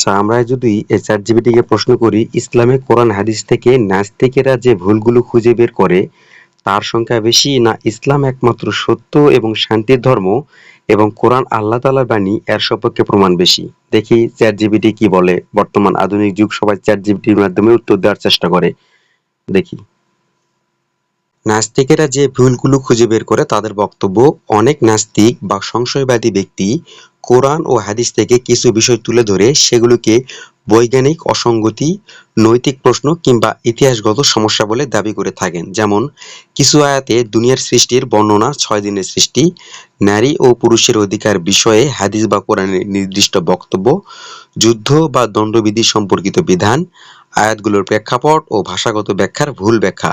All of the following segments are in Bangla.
আচ্ছা আমরা যদি চ্যাট জিপিটিকে প্রশ্ন করি, ইসলামে কোরআন হাদিস থেকে নাস্তিকেরা যে ভুলগুলো খুঁজে বের করে, তার সংখ্যা বেশি না ইসলাম একমাত্র সত্য এবং শান্তির ধর্ম এবং কোরআন আল্লাহ তাআলার বাণী, এর সপক্ষে প্রমাণ বেশি? দেখি চ্যাট জিপিটি কি বলে। বর্তমান আধুনিক যুগ, সবাই চ্যাট জিবিটির মাধ্যমে উত্তর দেওয়ার চেষ্টা করে। দেখি। নাস্তিকেরা যে ভুলগুলো খুঁজে বের করে, তাদের বক্তব্য, অনেক নাস্তিক বা সংশয়বাদী ব্যক্তি কোরআন ও হাদিস থেকে কিছু বিষয় তুলে ধরে সেগুলোকে বৈজ্ঞানিক, অসঙ্গতি, নৈতিক প্রশ্ন কিংবা ইতিহাসগত সমস্যা বলে দাবি করে থাকেন। যেমন, কিছু আয়াতে দুনিয়ার সৃষ্টির বর্ণনা, ছয় দিনের সৃষ্টি, নারী ও পুরুষের অধিকার বিষয়ে হাদিস বা কোরআনের নির্দিষ্ট বক্তব্য, যুদ্ধ বা দণ্ডবিধি সম্পর্কিত বিধান, আয়াতগুলোর প্রেক্ষাপট ও ভাষাগত ব্যাখ্যার ভুল ব্যাখ্যা।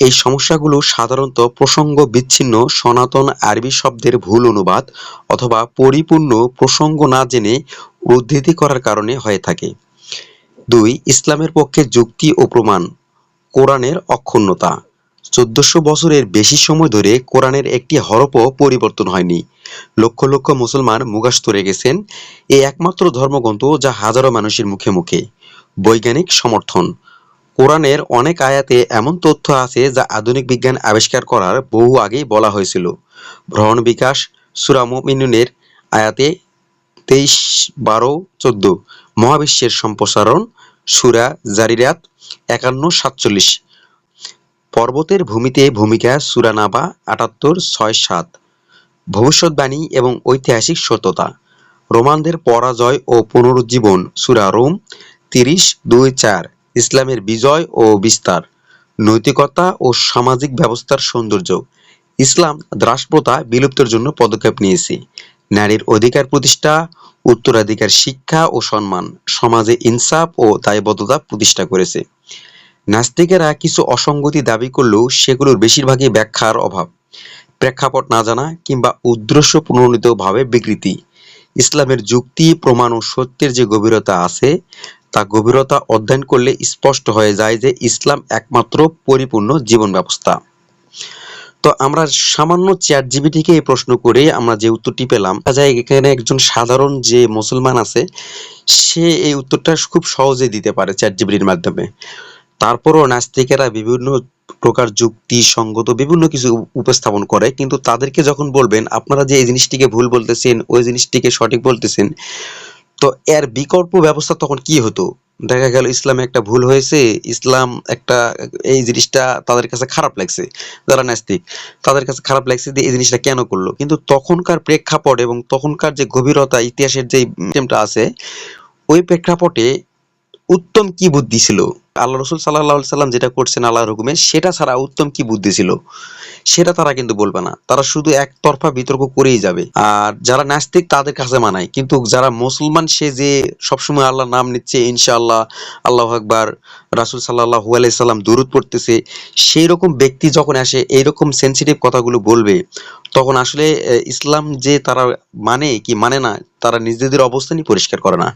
এই সমস্যাগুলো সাধারণত প্রসঙ্গ বিচ্ছিন্ন, সনাতন আরবি শব্দের ভুল অনুবাদ অথবা পরিপূর্ণ প্রসঙ্গ না জেনে উদ্ধৃতি করার কারণে হয়ে থাকে। দুই, ইসলামের পক্ষে যুক্তি ও প্রমাণ, কোরআনের অক্ষুণ্ণতা। চোদ্দশো বছরের বেশি সময় ধরে কোরআনের একটি হরফও পরিবর্তন হয়নি। লক্ষ লক্ষ মুসলমান মুগাস্ত রেখেছেন এই একমাত্র ধর্মগ্রন্থ যা হাজারো মানুষের মুখে মুখে। বৈজ্ঞানিক সমর্থন কোরআনের অনেক আয়াতে এমন তথ্য আছে যা আধুনিক বিজ্ঞান আবিষ্কার করার বহু আগেই বলা হয়েছিল। ভ্রমণ বিকাশ, সূরা মুমিনুনের আয়াতে তেইশ বারো চোদ্দ, মহাবিশ্বের সম্প্রসারণ, সুরা জারিরাত একান্ন সাতচল্লিশ। পর্বতের ভূমিতে ভূমিকা সূরা নাবা আটাত্তর ছয় সাত। ভবিষ্যৎবাণী এবং ঐতিহাসিক সত্যতা। রোমানদের পরাজয় ও পুনরুজ্জীবন, সুরা রোম তিরিশ দুই চার। ইসলামের বিজয় ও বিস্তার, নৈতিকতা ও সামাজিক ব্যবস্থার সৌন্দর্য। ইসলাম দ্রাসপ্রথা বিলুপ্তের জন্য পদক্ষেপ নিয়েছে। নারীর অধিকার প্রতিষ্ঠা, উত্তরাধিকার শিক্ষা ও সম্মান সমাজে ইনসাফ ও দায়বদ্ধতা প্রতিষ্ঠা করেছে। নাস্তিকেরা কিছু অসঙ্গতি দাবি করলেও সেগুলোর বেশিরভাগই ব্যাখ্যার অভাব। প্রেক্ষাপট না জানা কিংবা উদ্দেশ্য প্রণোদিতভাবে বিকৃতি। ইসলামের যুক্তি, প্রমাণ ও সত্যের যে গভীরতা আছে তা গভীরতা অধ্যয়ন করলে স্পষ্ট হয়ে যায় যে ইসলাম একমাত্র পরিপূর্ণ জীবন ব্যবস্থা তো আমরা সামান্য চ্যাট জিবিটিকে এই প্রশ্ন করে আমরা যে উত্তরটি পেলাম, দেখা যায় এখানে একজন সাধারণ যে মুসলমান আছে, সে এই উত্তরটা খুব সহজে দিতে পারে চ্যাট জিবিটির মাধ্যমে। তারপরও নাস্তিকেরা বিভিন্ন প্রকার যুক্তি, সঙ্গত বিভিন্ন কিছু উপস্থাপন করে, কিন্তু তাদেরকে যখন বলবেন, আপনারা যে এই জিনিসটিকে ভুল বলতেছেন, ওই জিনিসটিকে সঠিক বলতেছেন তো এর বিকল্প ব্যবস্থা তখন কি হতো? দেখা গেল ইসলামে একটা ভুল হয়েছে, ইসলাম একটা, এই জিনিসটা তাদের কাছে খারাপ লাগছে, যারা নাস্তিক। তাদের কাছে খারাপ লাগছে যে এই জিনিসটা কেন করল? কিন্তু তখনকার প্রেক্ষাপট এবং তখনকার যে গভীরতা, ইতিহাসের যে আছে, ওই প্রেক্ষাপটে উত্তম কি বুদ্ধি ছিল? আল্লাহ রসুল সাল্লাহ সাল্লাম যেটা করছেন আল্লাহর হুকুমে, সেটা ছাড়া উত্তম কি বুদ্ধি ছিল? সেটা তারা কিন্তু বলবে না। তারা শুধু একতরফা বিতর্ক করেই যাবে। আর যারা নাস্তিক, তাদের কাছে মানায়। কিন্তু যারা মুসলমান, সে যে সবসময় আল্লাহর নাম নিচ্ছে, ইনশাআল্লাহ, আল্লাহ আকবার, রাসুল সাল্লাহ সাল্লাম দূরত পড়তেছে সেই রকম ব্যক্তি যখন আসে, এইরকম সেন্সিটিভ কথাগুলো বলবে, তখন আসলে ইসলাম যে তারা মানে কি মানে না, তারা নিজেদের অবস্থানই পরিষ্কার করে না।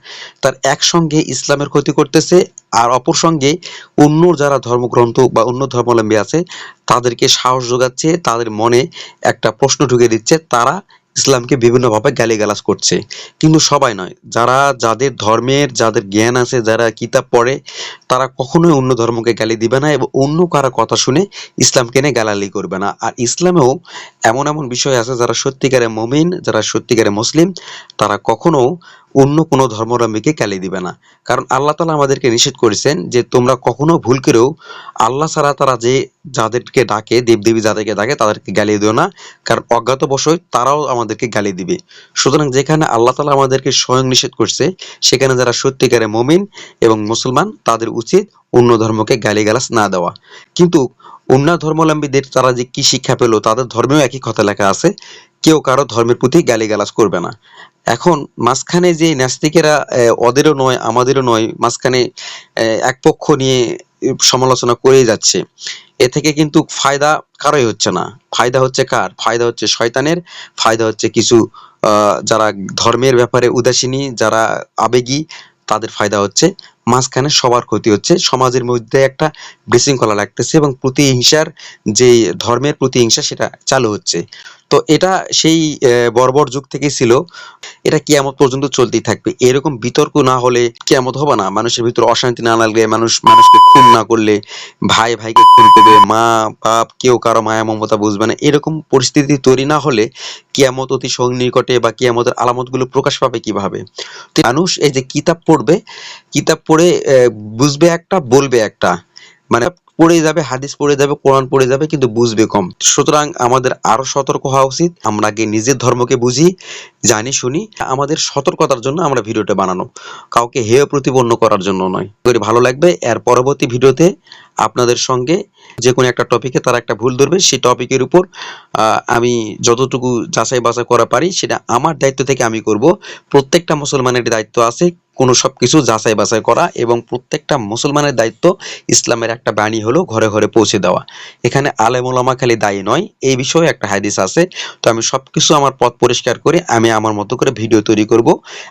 তার একসঙ্গে ইসলামের ক্ষতি করতেছে আর অপর সঙ্গে অন্য যারা ধর্মগ্রন্থ বা অন্য ধর্মাবলম্বী আছে, তাদেরকে সাহস যোগাচ্ছে, তাদের মনে একটা প্রশ্ন ঢুকে দিচ্ছে, তারা ইসলামকে বিভিন্নভাবে গালিগালাজ করছে। কিন্তু সবাই নয়, যারা যাদের ধর্মের, যাদের জ্ঞান আছে, যারা কিতাব পড়ে, তারা কখনোই অন্য ধর্মকে গালি দিবে না এবং অন্য কারও কথা শুনে ইসলামকে নিয়ে গালালি করবে না। আর ইসলামেও এমন এমন বিষয় আছে, যারা সত্যিকারে মমিন, যারা সত্যিকারে মুসলিম, তারা কখনো অন্য কোনো ধর্মাবলম্বীকে গালি দিবে না। কারণ আল্লাহ তালা আমাদেরকে নিষেধ করেছেন যে তোমরা কখনো ভুল করেও আল্লাহ ছাড়া তারা যে যাদেরকে ডাকে, দেবদেবী যাদেরকে ডাকে, তাদেরকে গালি দিও না। কারণ অজ্ঞাত বশয় তারাও আমাদেরকে গালি দিবে। সুতরাং যেখানে আল্লাহ তালা আমাদেরকে স্বয়ং নিষেধ করছে, সেখানে যারা সত্যিকারে মমিন এবং মুসলমান, তাদের উচিত অন্য ধর্মকে গালিগালাজ না দেওয়া। কিন্তু অন্য ধর্মাবলম্বীদের তারা যে কি শিক্ষা পেল, তাদের ধর্মেও একই কথা লেখা আছে। কেউ কারও ধর্মের প্রতি গালিগালাজ করবে না। এখন মাঝখানে যে নাস্তিকেরা ওদেরও নয়, আমাদেরও নয়, মাঝখানে এক পক্ষ নিয়ে সমালোচনা করেই যাচ্ছে। এ থেকে কিন্তু ফায়দা কারোই হচ্ছে না। ফায়দা হচ্ছে কার? ফায়দা হচ্ছে শয়তানের, ফায়দা হচ্ছে কিছু যারা ধর্মের ব্যাপারে উদাসীনী যারা আবেগী, তাদের ফায়দা হচ্ছে মাঝখানে সবার ক্ষতি হচ্ছে। সমাজের মধ্যে একটা বিশৃঙ্খলা লাগতেছে এবং প্রতিহিংসার যে ধর্মের প্রতিহিংসা সেটা চালু হচ্ছে। তো এটা সেই বর্বর যুগ থেকে ছিল। এটা কিয়ামত পর্যন্ত চলতেই থাকবে। এরকম বিতর্ক না হলে কিয়ামত হবে না। মানুষের ভিতরে অশান্তি না লাগলে, মানুষ, মানুষকে খুন না করলে ভাই, ভাইকে খুন করবে, মা, বাপ, কেউ কারও মায়া, মমতা বুঝবে না। এরকম পরিস্থিতি তৈরি না হলে কিয়ামত অতি সন্নিকটে বা কিয়ামতের আলামতগুলো প্রকাশ পাবে কীভাবে? মানুষ এই যে কিতাব পড়বে, কিতাব পড়ে বুঝবে একটা, বলবে একটা। মানে পড়ে যাবে হাদিস পড়ে যাবে, কোরআন পড়ে যাবে, কিন্তু বুঝবে কম। সুতরাং আমাদের আরও সতর্ক হওয়া উচিত। আমরা আগে নিজের ধর্মকে বুঝি, জানি, শুনি। আমাদের সতর্কতার জন্য আমরা ভিডিওটা বানানো। কাউকে হেয় প্রতিপন্ন করার জন্য নয়। করে ভালো লাগবে, এর পরবর্তী ভিডিওতে আপনাদের সঙ্গে যে কোনো একটা টপিকে তারা একটা ভুল ধরবে, সেই টপিকের উপর আমি যতটুকু যাচাই বাছাই করা পারি, সেটা আমার দায়িত্ব থেকে আমি করব। প্রত্যেকটা মুসলমানের দায়িত্ব আছে কোনো সবকিছু যাচাই বাছাই করা এবং প্রত্যেকটা মুসলমানের দায়িত্ব ইসলামের একটা বাণী হলো ঘরে ঘরে পৌঁছে দেওয়া। এখানে আলেম ওলামা খালি দায়ী নয়, এই বিষয়ে একটা হাদিস আছে। তো আমি সবকিছু আমার পথ পরিষ্কার করে আমি আমার মতো করে ভিডিও তৈরি করব।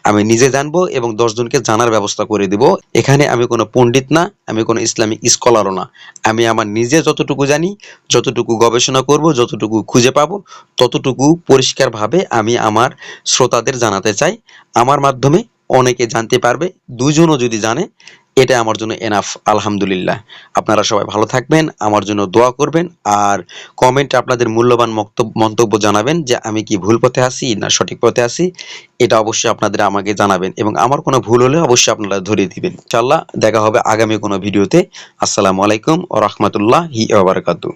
আমি নিজে জানব এবং দশজনকে জানার ব্যবস্থা করে দিব। এখানে আমি কোনো পণ্ডিত না, আমি কোনো ইসলামিক স্কলারও না। আমি আমার নিজে যতটুকু জানি, যতটুকু গবেষণা করব, যতটুকু খুঁজে পাবো, ততটুকু পরিষ্কারভাবে আমি আমার শ্রোতাদের জানাতে চাই। আমার মাধ্যমে অনেকে জানতে পারবে, দুজনও যদি জানে এটা আমার জন্য এনাফ আলহামদুলিল্লাহ। আপনারা সবাই ভালো থাকবেন, আমার জন্য দোয়া করবেন, আর কমেন্টে আপনাদের মূল্যবান মন্তব্য জানাবেন যে আমি কি ভুল পথে আছি না সঠিক পথে আছি, এটা অবশ্যই আপনাদের আমাকে জানাবেন, এবং আমার কোনো ভুল হলে অবশ্যই আপনারা ধরিয়ে দিবেন। ইনশাআল্লাহ, দেখা হবে আগামী কোনো ভিডিওতে। আসসালামু আলাইকুম ও রহমতুল্লাহ হি বারাকাতু